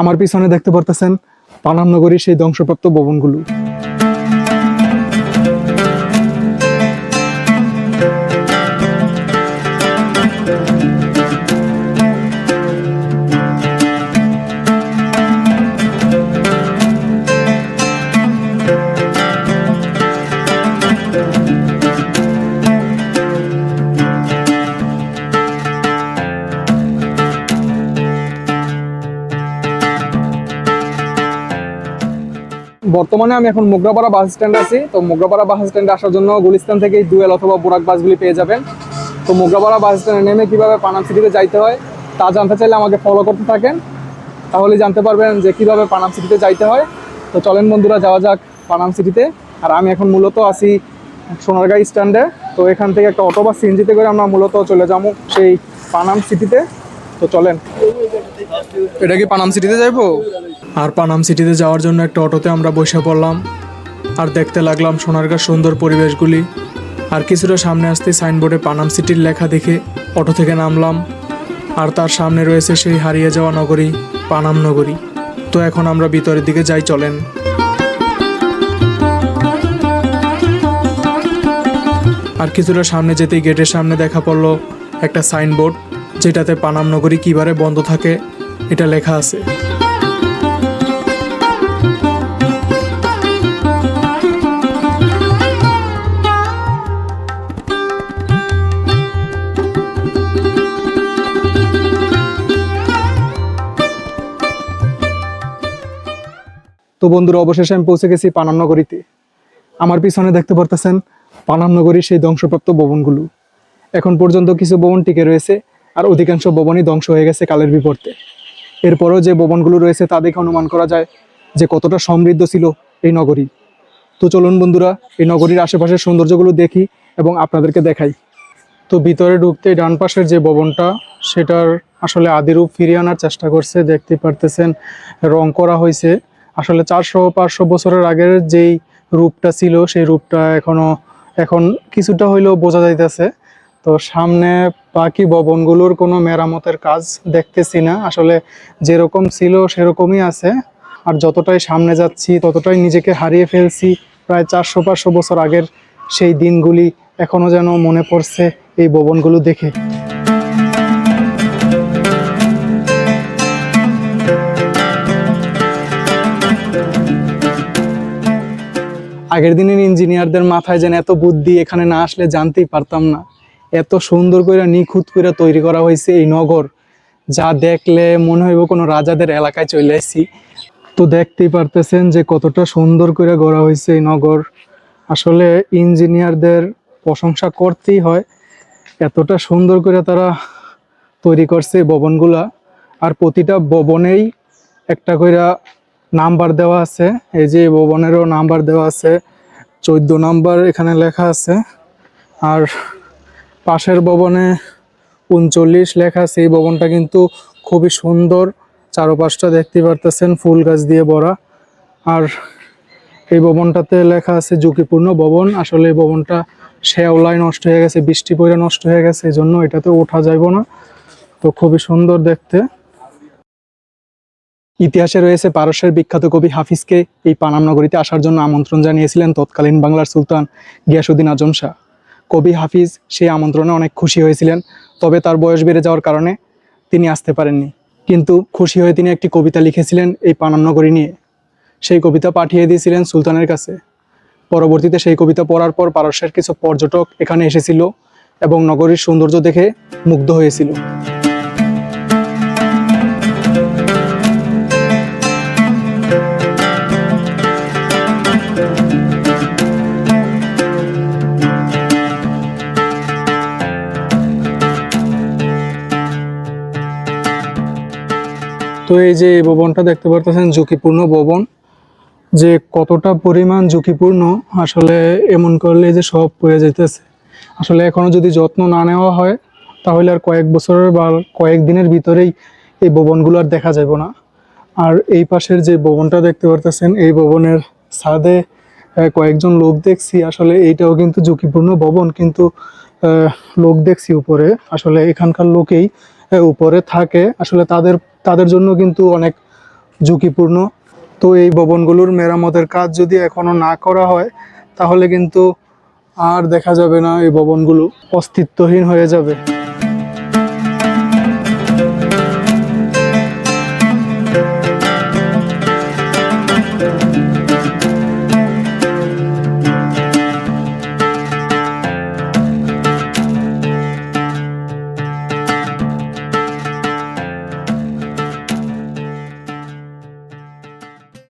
আমার পিছনে দেখতে পারতেছেন পানাম নগরীর সেই ধ্বংসপ্রাপ্ত ভবনগুলো। বর্তমানে আমি এখন মোগরাপাড়া বাস স্ট্যান্ড আছি। তো মোগরাপাড়া বাস স্ট্যান্ডে আসার জন্য গুলিস্তান থেকে দুয়েল অথবা বুরাক বাসগুলি পেয়ে যাবেন। তো মোগরাপাড়া বাস স্ট্যান্ডে নেমে কীভাবে পানাম সিটিতে যাইতে হয়, তা জানতে চাইলে আমাকে ফলো করতে থাকেন। তাহলে জানতে পারবেন যে কীভাবে পানাম সিটিতে যাইতে হয়। তো চলেন বন্ধুরা, যাওয়া যাক পানাম সিটিতে। আর আমি এখন মূলত আসি সোনারগাঁ স্ট্যান্ডে। তো এখান থেকে একটা অটো বা সিএনজিতে করে আমরা মূলত চলে যাব সেই পানাম সিটিতে। তো চলেন। এটা কি পানাম সিটিতে যাইবো? আর পানাম সিটিতে যাওয়ার জন্য একটা অটোতে আমরা বসে পড়লাম। আর দেখতে লাগলাম সোনারগাঁর সুন্দর পরিবেশগুলি। আর কিছুটা সামনে আসতে সাইনবোর্ডে পানাম সিটির লেখা দেখে অটো থেকে নামলাম। আর তার সামনে রয়েছে সেই হারিয়ে যাওয়া নগরী, পানাম নগরী। তো এখন আমরা ভিতরের দিকে যাই, চলেন। আর কিছুটা সামনে যেতেই গেটের সামনে দেখা পড়ল একটা সাইনবোর্ড, যেটাতে পানাম নগরী কিবারে বন্ধ থাকে, এটা লেখা আছে। তো বন্ধুরা, অবশেষে আমি পৌঁছে গেছি পানাম নগরীতে। আমার পিছনে দেখতে পারতেছেন পানাম নগরীর সেই ধ্বংসপ্রাপ্ত ভবনগুলো। এখন পর্যন্ত কিছু ভবন টিকে রয়েছে আর অধিকাংশ ভবনই ধ্বংস হয়ে গেছে কালের বিপর্তে। এরপরও যে ভবনগুলো রয়েছে তা দেখে অনুমান করা যায় যে কতটা সমৃদ্ধ ছিল এই নগরী। তো চলুন বন্ধুরা, এই নগরীর আশেপাশের সৌন্দর্যগুলো দেখি এবং আপনাদেরকে দেখাই। তো ভিতরে ঢুকতে ডান পাশের যে ভবনটা, সেটার আসলে আদিরূপ ফিরিয়ে আনার চেষ্টা করছে। দেখতে পারতেছেন রং করা হয়েছে। আসলে চারশো পাঁচশো বছরের আগের যেই রূপটা ছিল, সেই রূপটা এখনও, এখন কিছুটা হইলেও বোঝা যাইতেছে। তো সামনে বাকি ভবনগুলোর কোনো মেরামতের কাজ দেখতেছি না। আসলে যেরকম ছিল, সেরকমই আছে। আর যতটাই সামনে যাচ্ছি, ততটাই নিজেকে হারিয়ে ফেলছি। প্রায় চারশো পাঁচশো বছর আগের সেই দিনগুলি এখনও যেন মনে পড়ছে এই ভবনগুলো দেখে। আগের দিনের ইঞ্জিনিয়ারদের মাথায় যেন এত বুদ্ধি এখানে না আসলে জানতেই পারতাম না। এত সুন্দর করে নিখুঁত করে তৈরি করা হয়েছে এই নগর, যা দেখলে মনে হইব কোনো রাজাদের এলাকায় চলে আসছি তো দেখতেই পারতেছেন যে কতটা সুন্দর করে গড়া হয়েছে এই নগর। আসলে ইঞ্জিনিয়ারদের প্রশংসা করতেই হয়, এতটা সুন্দর করে তারা তৈরি করছে ভবনগুলা। আর প্রতিটা ভবনেই একটা করে নাম্বার দেওয়া আছে, এই যে ভবনেরও নাম্বার দেওয়া আছে, চোদ্দ নাম্বার এখানে লেখা আছে, আর পাশের ভবনে উনচল্লিশ লেখা আছে, এই ভবনটা কিন্তু খুবই সুন্দর, চারপাশটা দেখতে পারতেছেন ফুল গাছ দিয়ে ভরা, আর এই ভবনটাতে লেখা আছে ঝুঁকিপূর্ণ ভবন, আসলে এই ভবনটা শেওলায় নষ্ট হয়ে গেছে, বৃষ্টি পড়ে নষ্ট হয়ে গেছে, এই জন্য এটাতে ওঠা যাইব না, তো খুবই সুন্দর দেখতে। ইতিহাসে রয়েছে পারস্যের বিখ্যাত কবি হাফিজকে এই পানাম নগরীতে আসার জন্য আমন্ত্রণ জানিয়েছিলেন তৎকালীন বাংলার সুলতান গিয়াসুদ্দিন আজম শাহ। কবি হাফিজ সেই আমন্ত্রণে অনেক খুশি হয়েছিলেন, তবে তার বয়স বেড়ে যাওয়ার কারণে তিনি আসতে পারেননি। কিন্তু খুশি হয়ে তিনি একটি কবিতা লিখেছিলেন এই পানাম নগরী নিয়ে। সেই কবিতা পাঠিয়ে দিয়েছিলেন সুলতানের কাছে। পরবর্তীতে সেই কবিতা পড়ার পর পারস্যের কিছু পর্যটক এখানে এসেছিল এবং নগরীর সৌন্দর্য দেখে মুগ্ধ হয়েছিল। তো এই যে ভবনটা দেখতে পারতেছেন, ঝুঁকিপূর্ণ ভবন। যে কতটা পরিমাণ ঝুঁকিপূর্ণ, আসলে এমন করলে যে সব পড়ে যেতেছে আসলে এখনও যদি যত্ন না নেওয়া হয়, তাহলে আর কয়েক বছরের বা কয়েক দিনের ভিতরেই এই ভবনগুলো আর দেখা যাবে না। আর এই পাশের যে ভবনটা দেখতে পারতেছেন, এই ভবনের ছাদে কয়েকজন লোক দেখছি। আসলে এইটাও কিন্তু ঝুঁকিপূর্ণ ভবন, কিন্তু লোক দেখছি উপরে। আসলে এখানকার লোকেই উপরে থাকে। আসলে তাদের তাদের জন্য কিন্তু অনেক ঝুঁকিপূর্ণ। তো এই ভবনগুলোর মেরামতের কাজ যদি এখনও না করা হয়, তাহলে কিন্তু আর দেখা যাবে না এই ভবনগুলো অস্তিত্বহীন হয়ে যাবে।